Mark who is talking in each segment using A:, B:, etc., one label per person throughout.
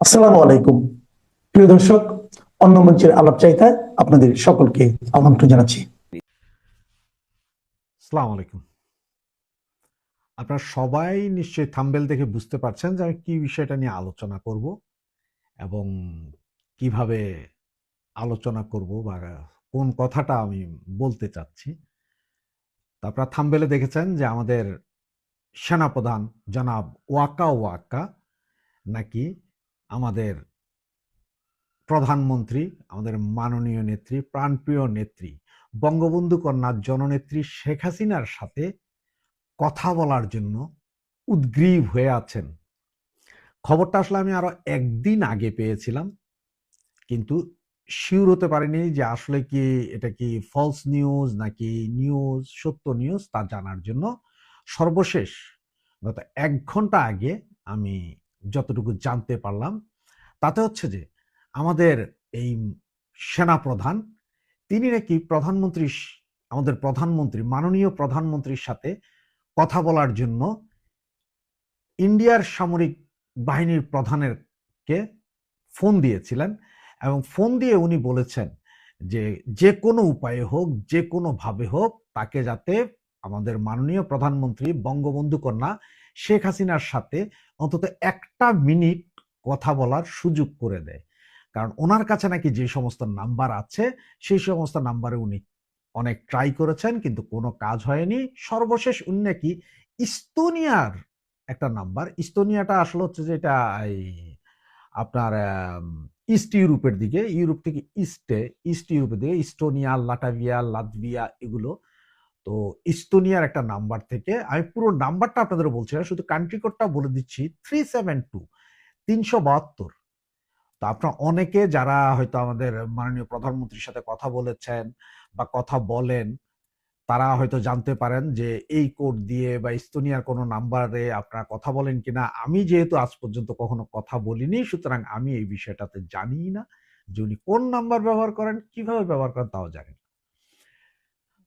A: আসসালামু আলাইকুম। প্রিয় দর্শক, অন্য মঞ্চের আলাপ চাইতায় আপনাদের সকলকে আমন্ত্রণ জানাচ্ছি।
B: সালাম আলাইকুম। আপনারা সবাই নিশ্চয়ই থাম্বেল দেখে বুঝতে পারছেন যে আমি কি বিষয়টা নিয়ে আলোচনা করব এবং কীভাবে আলোচনা করব বা কোন কথাটা আমি বলতে চাচ্ছি। তো আপনারা থাম্বেলে দেখেছেন যে আমাদের সেনাপ্রধান জনাব ওয়াকা ওয়াকা নাকি আমাদের প্রধানমন্ত্রী, আমাদের মাননীয় নেত্রী, প্রাণপ্রিয় নেত্রী, বঙ্গবন্ধু কন্যা জননেত্রী শেখ হাসিনার সাথে কথা বলার জন্য উদ্গ্রীব হয়ে আছেন। খবরটা আসলে আমি আরও একদিন আগে পেয়েছিলাম, কিন্তু শিওর হতে পারিনি যে আসলে কি এটা কি ফলস নিউজ নাকি নিউজ সত্য নিউজ তা জানার জন্য সর্বশেষ গত এক ঘণ্টা আগে আমি যতটুকু জানতে পারলাম, তাতে হচ্ছে যে আমাদের এই সেনাপ্রধান, তিনি নাকি প্রধানমন্ত্রী আমাদের প্রধানমন্ত্রী, মাননীয় প্রধানমন্ত্রীর সাথে কথা বলার জন্য ইন্ডিয়ার সামরিক বাহিনীর প্রধানের কে ফোন দিয়েছিলেন এবং ফোন দিয়ে উনি বলেছেন যে যে কোনো উপায়ে হোক, যে কোনো ভাবে হোক, তাকে যাতে আমাদের মাননীয় প্রধানমন্ত্রী বঙ্গবন্ধু কন্যা শেখ হাসিনার সাথে অন্তত একটা মিনিট কথা বলার সুযোগ করে দেয়। কারণ ওনার কাছে নাকি যে সমস্ত নাম্বার আছে, সেই সমস্ত নাম্বারে উনি অনেক ট্রাই করেছেন, কিন্তু কোনো কাজ হয়নি। সর্বশেষ উনি নাকি ইস্তোনিয়ার একটা নাম্বার। ইস্তোনিয়াটা আসলে হচ্ছে যে এটা আপনার ইস্ট ইউরোপের দিকে ইউরোপ থেকে ইস্টে ইস্ট ইউরোপের দিকে ইস্টোনিয়া লাটাভিয়া, লাতভিয়া, এগুলো তো ইস্তোনিয়ার একটা নাম্বার থেকে, আমি পুরো নাম্বারটা আপনাদের বলছি না, শুধু কান্ট্রি কোডটা বলে দিচ্ছি থ্রি সেভেন টু তিনশো বাহাত্তর। তো আপনার অনেকে যারা হয়তো আমাদের মাননীয় প্রধানমন্ত্রীর সাথে কথা বলেছেন বা কথা বলেন, তারা হয়তো জানতে পারেন যে এই কোড দিয়ে বা ইস্তোনিয়ার কোনো নাম্বারে আপনারা কথা বলেন কিনা। আমি যেহেতু আজ পর্যন্ত কখনো কথা বলিনি, সুতরাং আমি এই বিষয়টাতে জানি না যে উনি কোন নাম্বার ব্যবহার করেন, কীভাবে ব্যবহার করেন তাও জানি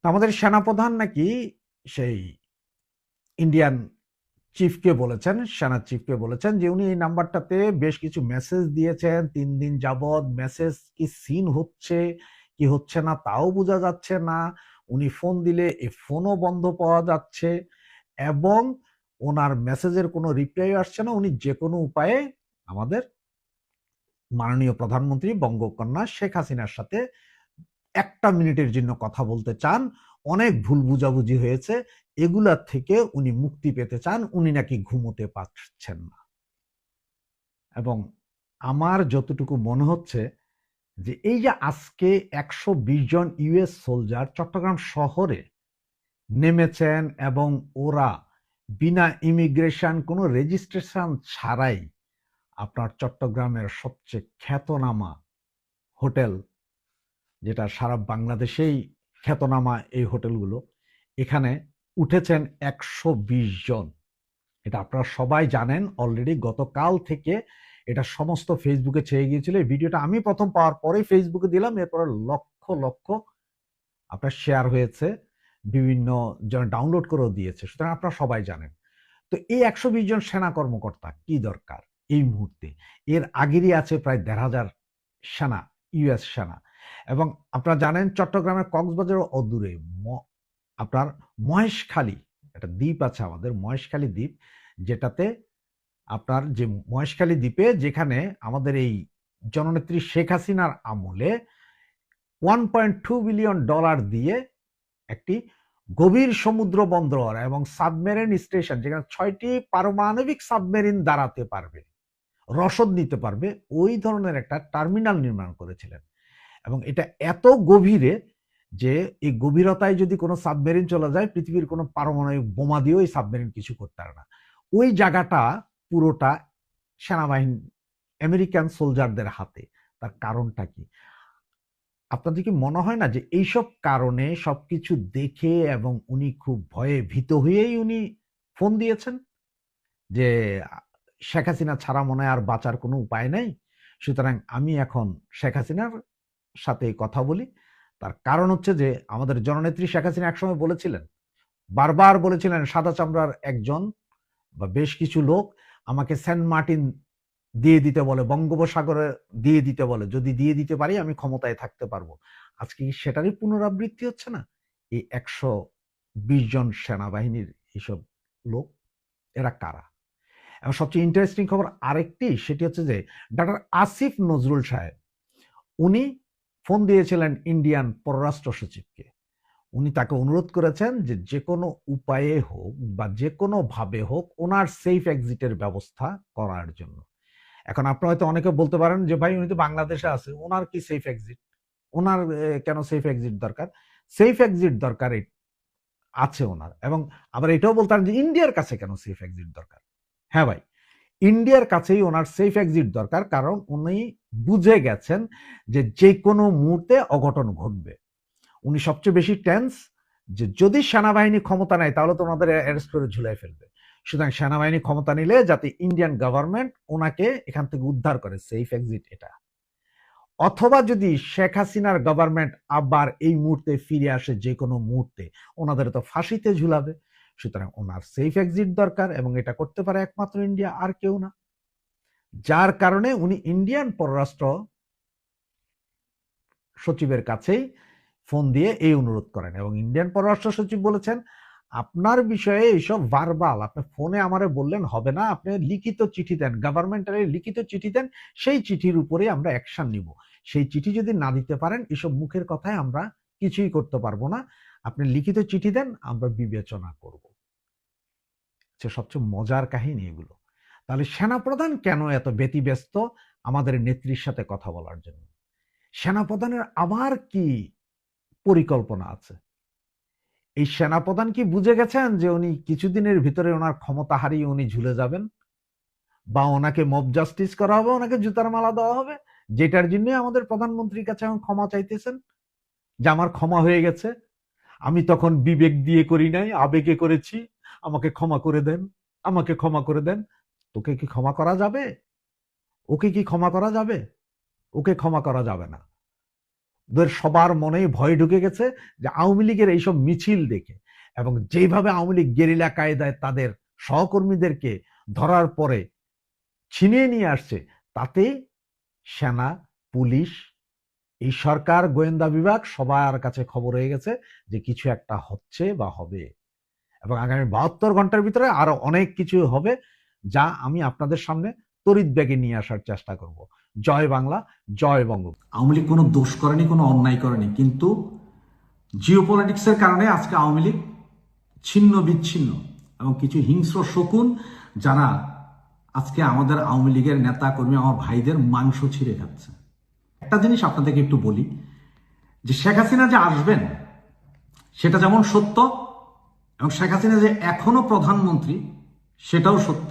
B: আমাদের সেনাপ্রধান নাকি সেই ইন্ডিয়ান চিফকে বলেছেন, সেনা চিফকে বলেছেন যে উনি এই নাম্বারটাতে বেশ কিছু মেসেজ দিয়েছেন, তিন দিন যাবৎ মেসেজ কি সিন হচ্ছে, কি হচ্ছে না তাও বোঝা যাচ্ছে না। উনি ফোন দিলে এ ফোনও বন্ধ পাওয়া যাচ্ছে এবং ওনার মেসেজের কোনো রিপ্লাই আসছে না। উনি যে কোনো উপায়ে আমাদের মাননীয় প্রধানমন্ত্রী বঙ্গকন্যা শেখ হাসিনার সাথে একটা মিনিটের জন্য কথা বলতে চান, অনেক ভুল বুঝাবুঝি হয়েছে, এগুলার থেকে উনি মুক্তি পেতে চান, উনি নাকি ঘুমোতে পারছেন না। এবং আমার যতটুকু মনে হচ্ছে যে এই যে আজকে একশো বিশ জন ইউএস সোলজার চট্টগ্রাম শহরে নেমেছেন এবং ওরা বিনা ইমিগ্রেশন কোনো রেজিস্ট্রেশন ছাড়াই আপনার চট্টগ্রামের সবচেয়ে খ্যাতনামা হোটেল যেটা সারা বাংলাদেশেই খ্যাতনামা এই হোটেলগুলো, এখানে উঠেছেন একশো বিশ জন। এটা আপনারা সবাই জানেন অলরেডি গতকাল থেকে এটা সমস্ত ফেসবুকে ছেয়ে গিয়েছিল। এই ভিডিওটা আমি প্রথম পাওয়ার পরেই ফেসবুকে দিলাম, এরপরে লক্ষ লক্ষ আপনার শেয়ার হয়েছে, বিভিন্ন জন ডাউনলোড করেও দিয়েছে। সুতরাং আপনারা সবাই জানেন। তো এই একশো বিশ জন সেনা কর্মকর্তা কি দরকার এই মুহূর্তে? এর আগেরই আছে প্রায় দেড় হাজার সেনা ইউএস সেনা। এবং আপনারা জানেন চট্টগ্রামের কক্সবাজার অদূরে আপনার মহেশখালী, একটা দ্বীপ আছে আমাদের, মহেশখালী দ্বীপ, যেটাতে আপনার যে মহেশখালী দ্বীপে যেখানে আমাদের এই জননেত্রী শেখ হাসিনার আমলে one point two billion dollar দিয়ে একটি গভীর সমুদ্র বন্দর এবং সাবমেরিন স্টেশন যেখানে ছয়টি পারমাণবিক সাবমেরিন দাঁড়াতে পারবে, রসদ নিতে পারবে, ওই ধরনের একটা টার্মিনাল নির্মাণ করেছিলেন। এবং এটা এত গভীরে যে এই গভীরতায় যদি কোনো সাবমেরিন চলে যায়, পৃথিবীর কোনো পারমাণবিক বোমা দিয়েও এই সাবমেরিন কিছু করতে পারে না। ওই জায়গাটা পুরোটা সেনাবাহিনী, আমেরিকান সোলজারদের হাতে। তার কারণটা কি? আপনাদের কি মনে হয় না যে এইসব কারণে সবকিছু দেখে এবং উনি খুব ভয়ে ভীত হয়েই উনি ফোন দিয়েছেন? যে শেখ হাসিনা ছাড়া মনে আর বাঁচার কোনো উপায় নেই। সুতরাং আমি এখন শেখ হাসিনার সাথে কথা বলি। তার কারণ হচ্ছে যে, আমাদের জননেত্রী শেখ হাসিনা একসময় বলেছিলেন, বারবার বলেছিলেন, সাদা চামড়ার একজন বা বেশ কিছু লোক আমাকে সেন্ট মার্টিন দিয়ে দিতে বলে, বঙ্গোপসাগরে দিয়ে দিতে বলে, যদি দিয়ে দিতে পারি আমি ক্ষমতায় থাকতে পারব। আজকে কি সেটারই পুনরাবৃত্তি হচ্ছে না? এই একশো বিশ জন সেনাবাহিনীর এইসব লোক, এরা কারা? এবং সবচেয়ে ইন্টারেস্টিং খবর আরেকটি, সেটি হচ্ছে যে ডক্টর আসিফ নজরুল সাহেব, উনি ফোন দিয়েছিলেন ইন্ডিয়ান পররাষ্ট্র সচিবকে। উনি তাকে অনুরোধ করেছেন যে যে কোনো উপায়ে হোক বা যে কোনো ভাবে হোক ওনার সেফ এক্সিটের ব্যবস্থা করার জন্য। এখন আপনারা হয়তো অনেকে বলতে পারেন যে, ভাই, উনি তো বাংলাদেশে আছে, ওনার কি সেফ এক্সিট ওনার কেন সেফ এক্সিট দরকার? সেফ এক্সিট দরকার আছে ওনার এবং আবার এটাও বলতে পারেন যে, ইন্ডিয়ার কাছে কেন সেফ এক্সিট দরকার? হ্যাঁ ভাই। ইন্ডিয়ার কাছেই ওনার সেফ এক্সিট দরকার, কারণ উনি বুঝে গেছেন যে যে কোনো মুহূর্তে অঘটন ঘটবে। উনি সবচেয়ে বেশি টেন্স যে যদি সেনাবাহিনী ক্ষমতা নেয়, তাহলে তো ওনাদের অ্যারেস্ট করে ঝুলাই ফেলবে। সুতরাং সেনাবাহিনী ক্ষমতা নিলে যাতে ইন্ডিয়ান গভর্নমেন্ট ওনাকে এখান থেকে উদ্ধার করে সেফ এক্সিট এটা। অথবা যদি শেখ হাসিনার গভর্নমেন্ট আবার এই মুহূর্তে ফিরে আসে যে কোনো মুহূর্তে, ওনাদের তো ফাঁসিতে ঝুলাবে। সুতরাং ওনার সেফ এক্সিট দরকার এবং এটা করতে পারে একমাত্র ইন্ডিয়া, আর কেউ না। যার কারণে উনি ইন্ডিয়ান পররাষ্ট্র সচিবের কাছেই ফোন দিয়ে এই অনুরোধ করেন এবং ইন্ডিয়ান পররাষ্ট্র সচিব বলেছেন, আপনার বিষয়ে এইসব ভার্বাল আপনি ফোনে আমারে বললেন হবে না, আপনি লিখিত চিঠি দেন গভর্নমেন্টের লিখিত চিঠি দেন, সেই চিঠির উপরে আমরা অ্যাকশন নিব। সেই চিঠি যদি না দিতে পারেন, এসব মুখের কথায় আমরা কিছুই করতে পারব না। আপনি লিখিত চিঠি দেন, আমরা বিবেচনা করব। হচ্ছে সবচেয়ে মজার কাহিনী এগুলো। তাহলে সেনাপ্রধান কেন এত ব্যতিব্যস্ত আমাদের নেত্রীর সাথে কথা বলার জন্য? সেনাপ্রধানের আবার কি পরিকল্পনা আছে? এই সেনাপ্রধান কি বুঝে গেছেন যে উনি কিছুদিনের ভিতরে ওনার ক্ষমতা হারিয়ে উনি ঝুলে যাবেন? বা ওনাকে মব জাস্টিস করা হবে, ওনাকে জুতার মালা দেওয়া হবে? যেটার জন্য আমাদের প্রধানমন্ত্রীর কাছে এখন ক্ষমা চাইতেছেন? যে আমার ক্ষমা হয়ে গেছে, আমি তখন বিবেক দিয়ে করি নাই, আবেগে করেছি আমাকে ক্ষমা করে দেন, আমাকে ক্ষমা করে দেন। তোকে কি ক্ষমা করা যাবে? ওকে কি ক্ষমা করা যাবে? ওকে ক্ষমা করা যাবে না। ওদের সবার মনেই ভয় ঢুকে গেছে যে আওয়ামী লীগের এইসব মিছিল দেখে এবং যেভাবে আওয়ামী লীগ গেরিলা কায়দায় তাদের সহকর্মীদেরকে ধরার পরে ছিনিয়ে নিয়ে আসছে, তাতে সেনা, পুলিশ, এই সরকার, গোয়েন্দা বিভাগ সবার কাছে খবর হয়ে গেছে যে কিছু একটা হচ্ছে বা হবে। এবং আগামী বাহাত্তর ঘণ্টার ভিতরে আরও অনেক কিছু হবে যা আমি আপনাদের সামনে তড়িৎ ব্যাগে নিয়ে আসার চেষ্টা করব। জয় বাংলা, জয় বঙ্গ
C: আওয়ামী লীগ কোনো দোষ করেনি, কোনো অন্যায় করেনি, কিন্তু জিও পলিটিক্সের কারণে আজকে আওয়ামী লীগ ছিন্ন, বিচ্ছিন্ন এবং কিছু হিংস্র শকুন যারা আজকে আমাদের আওয়ামী লীগের নেতা কর্মী আমার ভাইদের মাংস ছিঁড়ে খাচ্ছে। একটা জিনিস আপনাদেরকে একটু বলি, যে শেখ হাসিনা যে আসবেন, সেটা যেমন সত্য এবং শেখ হাসিনা যে এখনও প্রধানমন্ত্রী সেটাও সত্য।